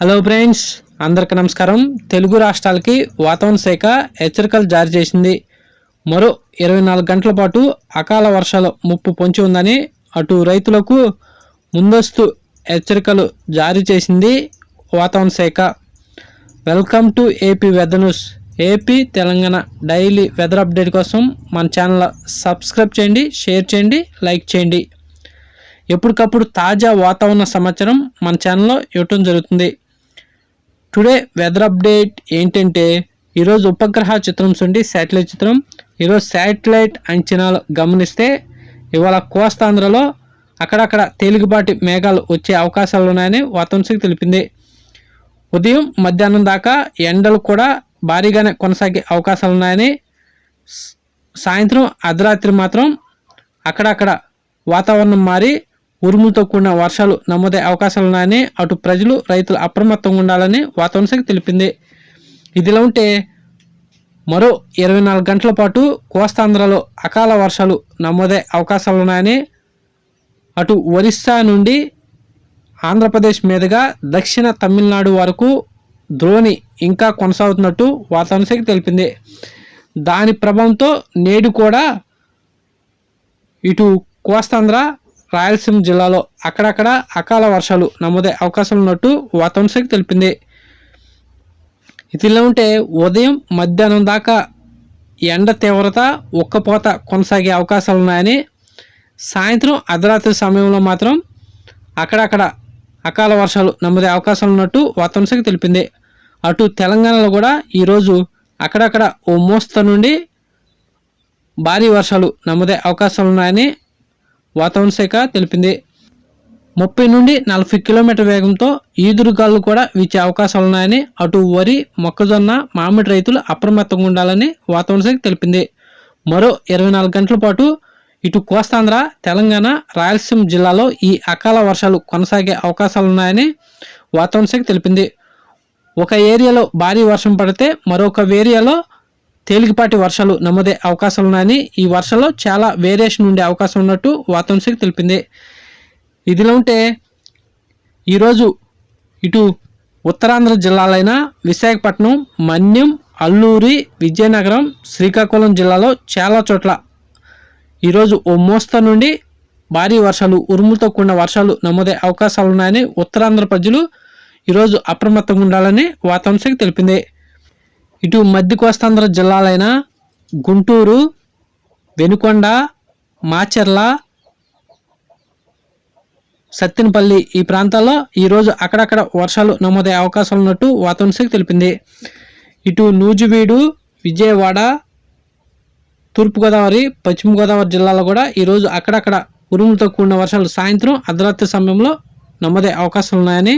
Hello friends అందరికి నమస్కారం. తెలుగు రాష్ట్రాలకి వాతావరణ శాఖ హెచ్చరికలు జారీ చేసింది. మరో ఇరవై నాలుగు గంటల పాటు అకాల వర్షాలు ముప్పు పొంచి ఉందని అటు రైతులకు ముందస్తు హెచ్చరికలు జారీ చేసింది వాతావరణ శాఖ. Welcome to AP weather news AP Telangana daily weather update కోసం మన ఛానల్ సబ్స్క్రైబ్ చేయండి షేర్ చేయండి లైక్ చేయండి. ఎప్పటికప్పుడు తాజా వాతావరణ సమాచారం మన ఛానల్లో ఇవ్వటం జరుగుతుంది. టుడే వెదర్ అప్డేట్ ఏంటంటే ఈరోజు ఉపగ్రహ చిత్రం నుండి శాటిలైట్ చిత్రం. ఈరోజు శాటిలైట్ అంచనాలు గమనిస్తే ఇవాళ కోస్తాంధ్రలో అక్కడక్కడ తేలికపాటి మేఘాలు వచ్చే అవకాశాలు ఉన్నాయని వాతావరణ తెలిపింది. ఉదయం మధ్యాహ్నం దాకా ఎండలు కూడా భారీగానే కొనసాగే అవకాశాలు ఉన్నాయని సాయంత్రం అర్ధరాత్రి మాత్రం అక్కడక్కడ వాతావరణం మారి ఉరుములతో కూడిన వర్షాలు నమోదే అవకాశాలున్నాయని అటు ప్రజలు రైతులు అప్రమత్తంగా ఉండాలని వాతావరణ శాఖ తెలిపింది. ఇదిలా ఉంటే మరో ఇరవై నాలుగు గంటల పాటు కోస్తాంధ్రలో అకాల వర్షాలు నమోదే అవకాశాలున్నాయని అటు ఒరిస్సా నుండి ఆంధ్రప్రదేశ్ మీదుగా దక్షిణ తమిళనాడు వరకు ద్రోణి ఇంకా కొనసాగుతున్నట్టు వాతావరణ శాఖ తెలిపింది. దాని ప్రభావంతో నేడు కూడా ఇటు కోస్తాంధ్ర రాయలసీమ జిల్లాలో అక్కడక్కడ అకాల వర్షాలు నమోదే అవకాశం ఉన్నట్టు వాతావరణ శాఖ తెలిపింది. ఇదిలా ఉంటే ఉదయం మధ్యాహ్నం దాకా ఎండ తీవ్రత ఉక్కపోత కొనసాగే అవకాశాలు ఉన్నాయని సాయంత్రం అర్ధరాత్రి సమయంలో మాత్రం అక్కడక్కడ అకాల వర్షాలు నమోదే అవకాశాలు ఉన్నట్టు వాతావరణ శాఖ తెలిపింది. అటు తెలంగాణలో కూడా ఈరోజు అక్కడక్కడ ఓ మోస్త నుండి భారీ వర్షాలు నమోదే అవకాశాలు ఉన్నాయని వాతావరణ శాఖ తెలిపింది. ముప్పై నుండి నలభై కిలోమీటర్ వేగంతో ఈదురుగాలు కూడా వీచే అవకాశాలు ఉన్నాయని అటు వరి మొక్కజొన్న మామిడి రైతులు అప్రమత్తంగా ఉండాలని వాతావరణ శాఖ తెలిపింది. మరో ఇరవై నాలుగు గంటల పాటు ఇటు కోస్తాంధ్ర తెలంగాణ రాయలసీమ జిల్లాలో ఈ అకాల వర్షాలు కొనసాగే అవకాశాలు ఉన్నాయని వాతావరణ శాఖ తెలిపింది. ఒక ఏరియాలో భారీ వర్షం పడితే మరొక ఏరియాలో తేలికపాటి వర్షాలు నమోదే అవకాశాలు ఉన్నాయని ఈ వర్షాల్లో చాలా వేరియేషన్ ఉండే అవకాశం ఉన్నట్టు వాతావరణ శాఖ తెలిపింది. ఇదిలా ఉంటే ఈరోజు ఇటు ఉత్తరాంధ్ర జిల్లాలైన విశాఖపట్నం మన్యం అల్లూరి విజయనగరం శ్రీకాకుళం జిల్లాలో చాలా చోట్ల ఈరోజు ఓ మోస్తా నుండి భారీ వర్షాలు ఉరుములతో కూడిన వర్షాలు నమోదే అవకాశాలు ఉన్నాయని ఉత్తరాంధ్ర ప్రజలు ఈరోజు అప్రమత్తంగా ఉండాలని వాతావరణ శాఖ తెలిపింది. ఇటు మధ్య కోస్తాంధ్ర జిల్లాలైన గుంటూరు వెనుకొండ మాచర్ల సత్తెనపల్లి ఈ ప్రాంతాల్లో ఈరోజు అక్కడక్కడ వర్షాలు నమోదయ్యే అవకాశాలు ఉన్నట్టు వాతావరణ శాఖ తెలిపింది. ఇటు నూజివీడు విజయవాడ తూర్పుగోదావరి పశ్చిమ గోదావరి జిల్లాలో కూడా ఈరోజు అక్కడక్కడ ఉరుములతో కూడిన వర్షాలు సాయంత్రం అర్ధరాత్రి సమయంలో నమోదయ్యే అవకాశాలు ఉన్నాయని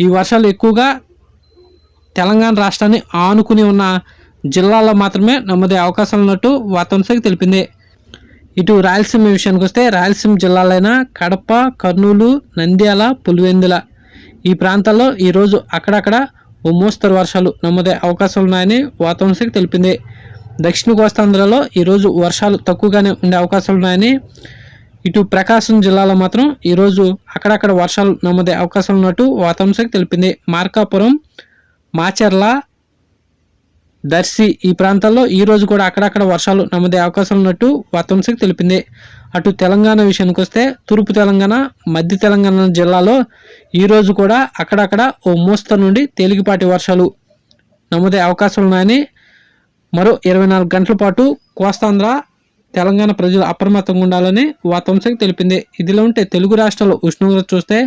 ఈ వర్షాలు ఎక్కువగా తెలంగాణ రాష్ట్రాన్ని ఆనుకుని ఉన్న జిల్లాల్లో మాత్రమే నమోదయ్యే అవకాశాలు ఉన్నట్టు వాతావరణ శాఖ తెలిపింది. ఇటు రాయలసీమ విషయానికి వస్తే రాయలసీమ జిల్లాలైన కడప కర్నూలు నంద్యాల పులివెందుల ఈ ప్రాంతాల్లో ఈరోజు అక్కడక్కడ ఓ మోస్తరు వర్షాలు నమోదే అవకాశాలు ఉన్నాయని వాతావరణ శాఖ తెలిపింది. దక్షిణ కోస్తాంధ్రలో ఈరోజు వర్షాలు తక్కువగానే ఉండే అవకాశాలు ఉన్నాయని ఇటు ప్రకాశం జిల్లాలో మాత్రం ఈరోజు అక్కడక్కడ వర్షాలు నమోదే అవకాశాలు ఉన్నట్టు వాతావరణ శాఖ తెలిపింది. మార్కాపురం మాచర్ల దర్శి ఈ ప్రాంతాల్లో ఈ రోజు కూడా అక్కడక్కడ వర్షాలు నమ్మదే అవకాశం ఉన్నట్టు వాతావరణ తెలిపింది. అటు తెలంగాణ విషయానికి వస్తే తూర్పు తెలంగాణ మధ్య తెలంగాణ జిల్లాలో ఈ రోజు కూడా అక్కడక్కడ ఓ మోస్త నుండి తేలికపాటి వర్షాలు నమోదే అవకాశాలు ఉన్నాయని మరో ఇరవై నాలుగు గంటల పాటు కోస్తాంధ్ర తెలంగాణ ప్రజలు అప్రమత్తంగా ఉండాలని వాతావరణ తెలిపింది. ఇదిలో ఉంటే తెలుగు రాష్ట్రాల్లో ఉష్ణోగ్రత చూస్తే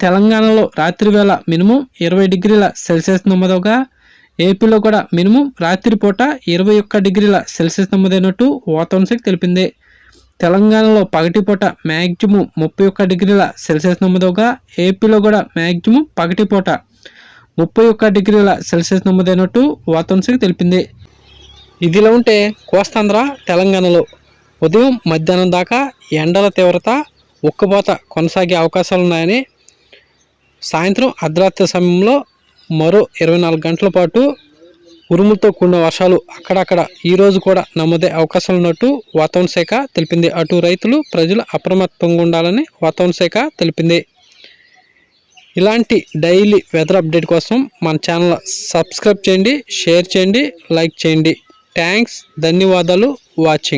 తెలంగాణలో రాత్రి వేళ మినిమం ఇరవై డిగ్రీల సెల్సియస్ నమోదవగా ఏపీలో కూడా మినిమం రాత్రిపూట ఇరవై ఒక్క డిగ్రీల సెల్సియస్ నమోదైనట్టు వాతావరణ శాఖ తెలిపింది. తెలంగాణలో పగటిపూట మ్యాక్సిమం ముప్పై ఒక్క డిగ్రీల సెల్సియస్ నమోదవగా ఏపీలో కూడా మ్యాక్సిమం పగటిపూట ముప్పై ఒక్క డిగ్రీల సెల్సియస్ నమోదైనట్టు వాతావరణ శాఖ తెలిపింది. ఇదిలా ఉంటే కోస్తాంధ్ర తెలంగాణలో ఉదయం మధ్యాహ్నం దాకా ఎండల తీవ్రత ఉక్కపోత కొనసాగే అవకాశాలు ఉన్నాయని సాయంత్రం అర్ధరాత్రి సమయంలో మరో ఇరవై నాలుగు గంటల పాటు ఉరుములతో కూడిన వర్షాలు అక్కడక్కడ ఈరోజు కూడా నమోదే అవకాశాలు ఉన్నట్టు వాతావరణ శాఖ తెలిపింది. అటు రైతులు ప్రజలు అప్రమత్తంగా ఉండాలని వాతావరణ శాఖ తెలిపింది. ఇలాంటి డైలీ వెదర్ అప్డేట్ కోసం మన ఛానల్ సబ్స్క్రైబ్ చేయండి షేర్ చేయండి లైక్ చేయండి. థ్యాంక్స్ ధన్యవాదాలు వాచింగ్.